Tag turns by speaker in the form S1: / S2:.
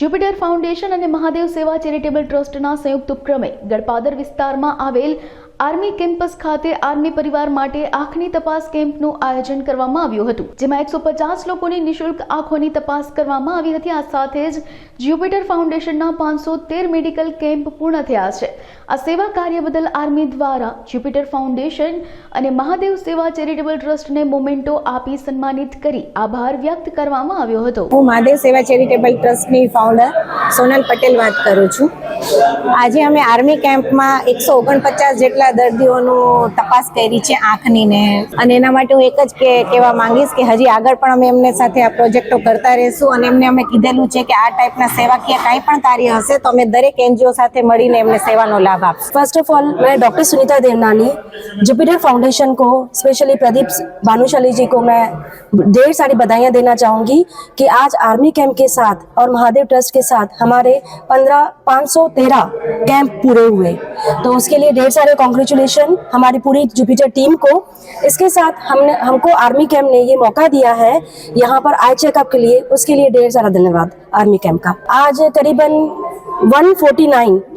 S1: Jupiter foundation અને મહાદેવ સેવા charitable ટ્રસ્ટના સંયુક્ત ઉપક્રમે ગડપાદર વિસ્તારમાં આવેલ આર્મી કેમ્પસ ખાતે આર્મી પરિવાર માટે આંખની તપાસ કેમ્પનું આયોજન કરવામાં આવ્યું હતું જેમાં એકસો પચાસ લોકોની નિઃશુલ્ક આંખોની તપાસ કરવામાં આવી હતી આ સાથે જ જ્યુપિટર ફાઉન્ડેશનના પાંચસો તેર મેડિકલ કેમ્પ પૂર્ણ થયા છે આ સેવા કાર્ય બદલ આર્મી દ્વારા જ્યુપિટર ફાઉન્ડેશન અને મહાદેવ સેવા ચેરિટેબલ ટ્રસ્ટને મોમેન્ટો આપી સન્માનિત કરી આભાર વ્યક્ત કરવામાં આવ્યો હતો
S2: હું મહાદેવ સેવા ચેરિટેબલ ટ્રસ્ટની ફાઉન્ડર સોનલ પટેલ વાત કરું છું આજે અમે આર્મી કેમ્પમાં 149 જેટલા દર્દીઓનો તપાસ કરી છે આંખની ને અને એના માટે હું એક જ કે કેવા માંગીસ કે હજી આગળ પણ અમે એમને સાથે આ પ્રોજેક્ટો કરતા રહેશું અને એમને અમે કીધેલું છે કે આ ટાઈપના સેવાકીયા કઈ પણ તારી હશે તો અમે દરેક એનજીઓ સાથે મળીને એમને સેવાનો લાભ આપશું
S3: first of all May doctor Sunita Devnani Jupiter foundation કો સ્પેશિયલી પ્રદીપ વાનુશલીજી કો મે ડેર સાડી બધાઈયા દેના ચાહુંગી કે આજ આર્મી કેમ્પ કે સાથ ઓર મહાદેવ ટ્રસ્ટ કે સાથ હમારે 15 500 तेरह कैंप पूरे हुए तो उसके लिए ढेर सारे कॉन्ग्रेचुलेशन हमारी पूरी जुपिटर टीम को इसके साथ हमने हमको आर्मी कैंप ने ये मौका दिया है यहाँ पर आई चेकअप के लिए उसके लिए ढेर सारा धन्यवाद आर्मी कैंप का आज करीबन 149